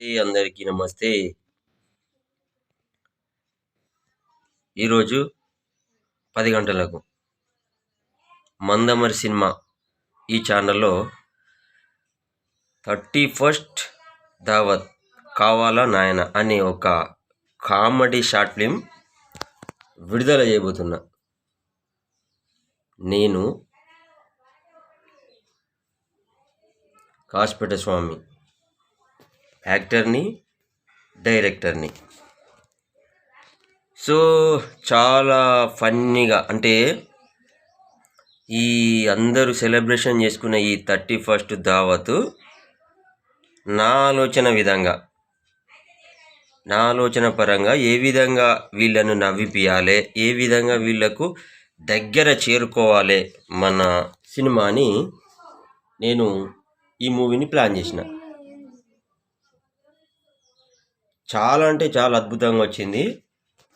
అందరికీ నమస్తే. ఈరోజు పది గంటలకు మందమరి సినిమా ఈ ఛానల్లో థర్టీ ఫస్ట్ దావత్ కావాలా నాయన అనే ఒక కామెడీ షార్ట్ ఫిలిం విడుదల చేయబోతున్నా. నేను కాశపేట స్వామి. యాక్టర్ని డైరెక్టర్ని. సో చాలా ఫన్నీగా అంటే ఈ అందరూ సెలబ్రేషన్ చేసుకునే ఈ థర్టీ ఫస్ట్ దావత్ నా ఆలోచన విధంగా నా ఆలోచన పరంగా ఏ విధంగా వీళ్ళను నవ్విపియాలి ఏ విధంగా వీళ్ళకు దగ్గర చేరుకోవాలి మన సినిమాని నేను ఈ మూవీని ప్లాన్ చేసిన. చాలా అంటే చాలా అద్భుతంగా వచ్చింది.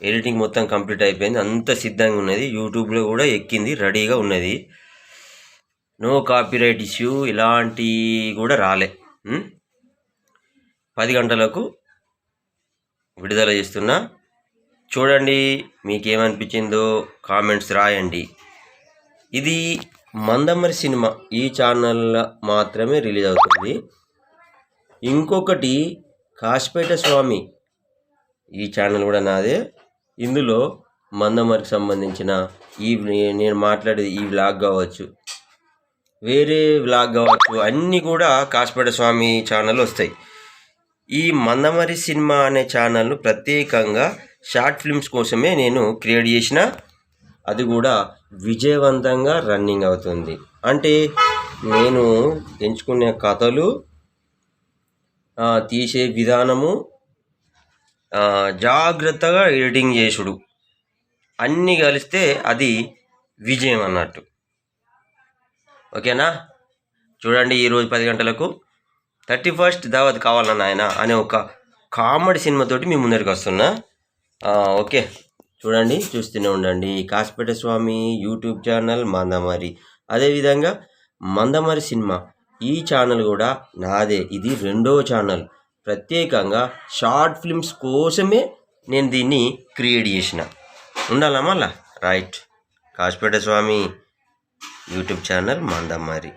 ఎడిటింగ్ మొత్తం కంప్లీట్ అయిపోయింది. అంత సిద్ధంగా ఉన్నది. యూట్యూబ్లో కూడా ఎక్కింది. రెడీగా ఉన్నది. No copyright issue. ఇలాంటి కూడా రాలే. పది గంటలకు విడుదల చేస్తున్నా. చూడండి మీకేమనిపించిందో కామెంట్స్ రాయండి. ఇది మందమరి సినిమా. ఈ ఛానల్లో మాత్రమే రిలీజ్ అవుతుంది. ఇంకొకటి కాశపేట స్వామి ఈ ఛానల్ కూడా నాదే. ఇందులో మందమరికి సంబంధించిన ఈ నేను మాట్లాడేది ఈ వ్లాగ్ కావచ్చు వేరే వ్లాగ్ కావచ్చు అన్నీ కూడా కాశపేట స్వామి ఛానల్ వస్తాయి. ఈ మందమరి సినిమా అనే ఛానల్ను ప్రత్యేకంగా షార్ట్ ఫిల్మ్స్ కోసమే నేను క్రియేట్ చేసిన. అది కూడా విజయవంతంగా రన్నింగ్ అవుతుంది. అంటే నేను ఎంచుకునే కథలు తీసే విధానము జాగ్రత్తగా ఎడిటింగ్ చేసుడు. అన్నీ కలిస్తే అది విజయం అన్నట్టు. ఓకేనా? చూడండి ఈరోజు పది గంటలకు. థర్టీ ఫస్ట్ దావత్ కావాలన్న నాయన అనే ఒక కామెడీ సినిమాతోటి మీ ముందరికి వస్తున్నా. ఓకే. చూడండి చూస్తూనే ఉండండి. Kasipeta Swami YouTube channel Mandamarri. అదేవిధంగా మందమరి సినిమా. ఈ ఛానల్ కూడా నాదే. ఇది రెండో ఛానల్. ప్రత్యేకంగా షార్ట్ ఫిల్మ్స్ కోసమే నేను దీన్ని క్రియేట్ చేసిన. ఉండాలా మళ్ళా? Right. Kasipeta Swami YouTube channel Mandamarri